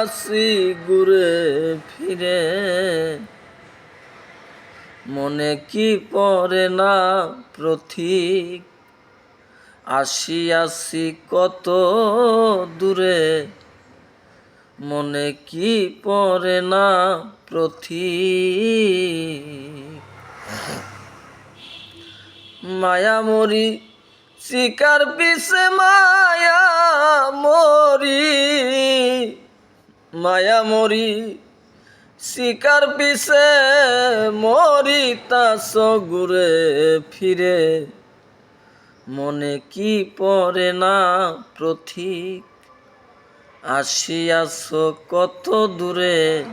আসি ঘুরে ফিরে। মনে কি পড়ে না প্রথিক আসি আসি কত দূরে। মনে কি পড়ে না প্রথিক মায়া মরি শিকার পিছে মায়া মরি, শিকার পিছে মরি তাস ঘুরে ফিরে। মনে কি পড়ে না প্রথিক? আসিয়াছ কত দূরে?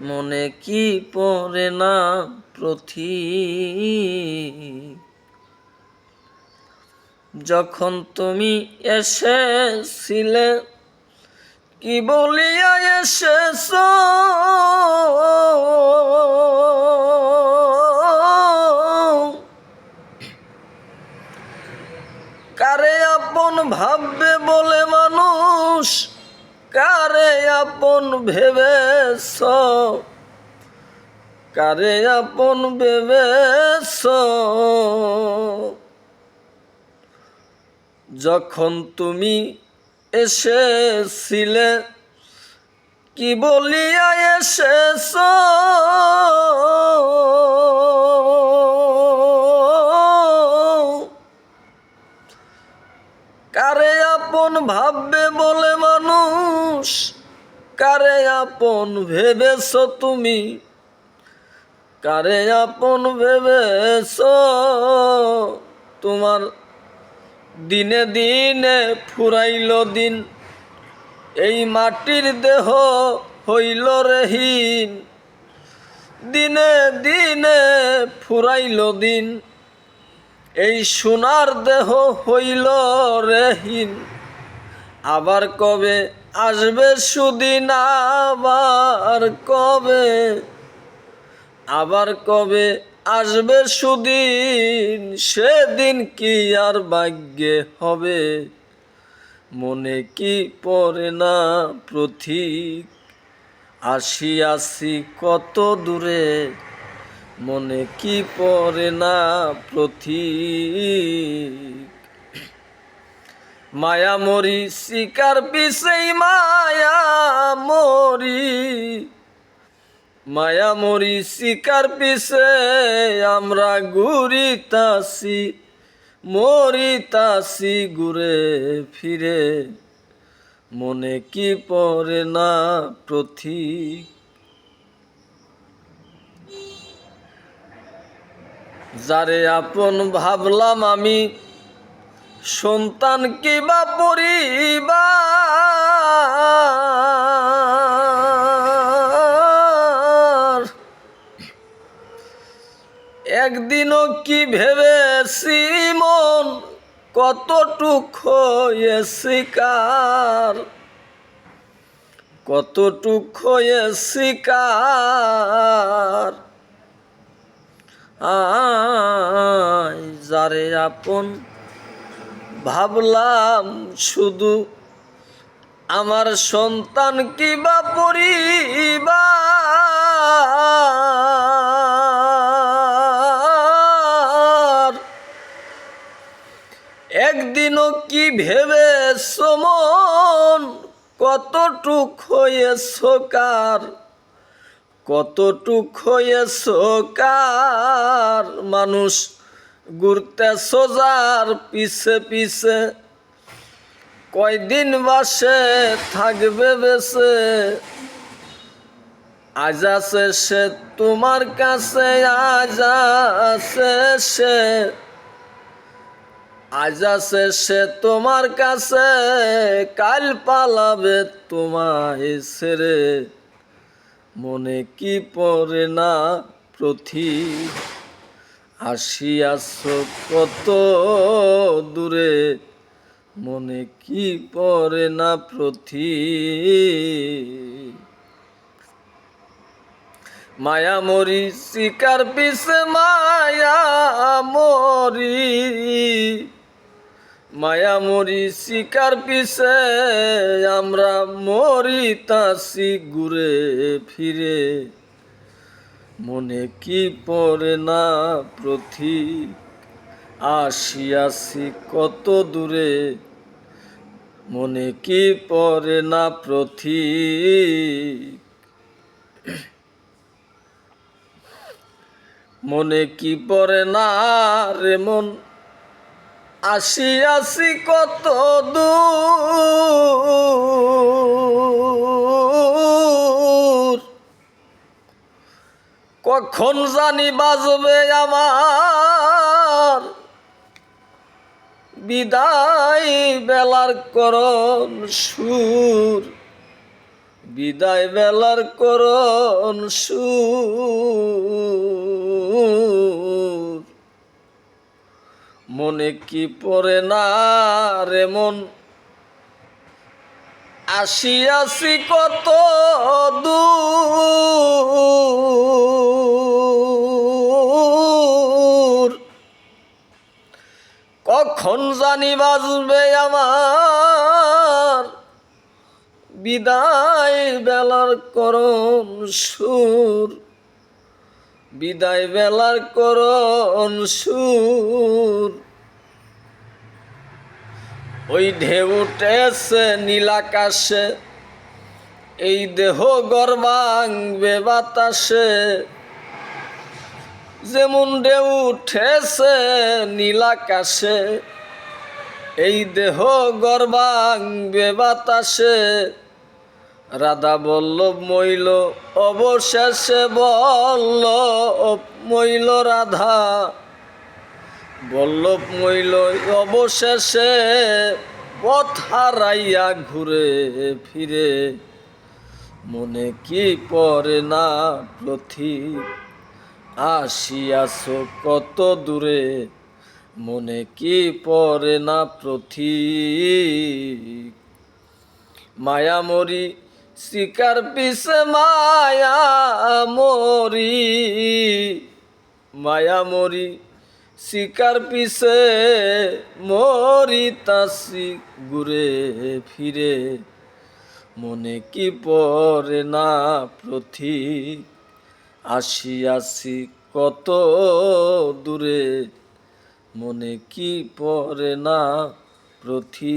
মনে কি পড়ে না প্রথিক? যখন তুমি এসেছিলে কি বলিয়া এসেছ? কারে আপন ভাববে বলে মানুষ? কারে আপন ভেবেছ? কারে আপন ভেবেছ? যখন তুমি এসেছিলে? কি বলিয়া এসেছ? কারে আপন ভাববে বলে মানুষ? কারে আপন ভেবেছ তুমি? কারে আপন ভেবেছ? তোমার দিনে দিনে ফুরাইল দিন। এই মাটির দেহ হইল রেহীন। দিনে দিনে ফুরাইল দিন। এই সোনার দেহ হইল রেহীন। আবার কবে আসবে সুদিন, আবার কবে? আবার কবে আসবে সুদিন, সেদিন কি আর ভাগ্যে হবে? মনে কি পড়ে না প্রথিক আসি আসি কত দূরে? মনে কি পড়ে না প্রথিক মায়া মরি শিকার পিছেই মায়া মরি মায়া মরি শিকার পিছে, আমরা ঘুরিতাছি, মরিতাছি ঘুরে ফিরে। মনে কি পড়ে না প্রথিক যারে আপন ভাবলাম আমি, সন্তান কিবা পরিবার? একদিনও কি ভেবেছি মন? কতটুক হয়েছি কার কতটুক হয়েছি কার আয় যারে আপন ভাবলাম শুধু আমার সন্তান কিবা পরিবার। একদিনও কি ভেবে সমন কতটুক হয়েছ কার? কতটুক হয়েছ কার? মানুষ ঘুরতে সোজার পিছে পিছে। কয়দিন বাসে থাকবে বেসে আজ আছে সে, তোমার কাছে আজ আছে সে। আজ আছে সে তোমার কাছে, কাল পালাবে তোমায় ছেড়ে। মনে কি পড়ে না প্রথি আসিয়াছ কত দূরে? মনে কি পড়ে না প্রথি মায়া মরি, শিকার পিছে মায়া মরি। মায়া মরি শিকার পিছে, আমরা মরিতাছি ঘুরে ফিরে। মনে কি পড়ে না প্রথি আসিয়াছি কত দূরে। মনে কি পড়ে না প্রথি মনে কি পড়ে না রে মন? আসিয়াছি কত দূর। কখন জানি বাজবে আমার বিদায় বেলার করণ সুর। বিদায় বেলার করণ সুর। মনে কি পড়ে না রে মন? আসিয়াছি কত দূর? কখন জানি বাজবে আমার বিদায় বেলার করম সুর? বিদায় বেলার করণ সুর। ওই ঢেউ উঠেছে নীলাকাশে এই দেহ গর্বাঙ্গে বাতাসে। যেমন ঢেউ উঠেছে নীলাকাশে এই দেহ গর্বাঙ্গে বাতাসে। রাধা বল্লভ মইল, অবশেষে বলল, মইল রাধা। বল্লভ মইল, অবশেষে পথ হারাইয়া ঘুরে ফিরে। মনে কি পড়ে না প্রথি আসিয়াছ কত দূরে। মনে কি পড়ে না প্রথি মায়া মরি শিকার পিছে মায়া মরি মায়া মরি, শিকার পিছে মরি তাসি ঘুরে ফিরে। মনে কি পরে না প্রথি আসি আসি কত দূরে। মনে কি পড়ে না প্রথি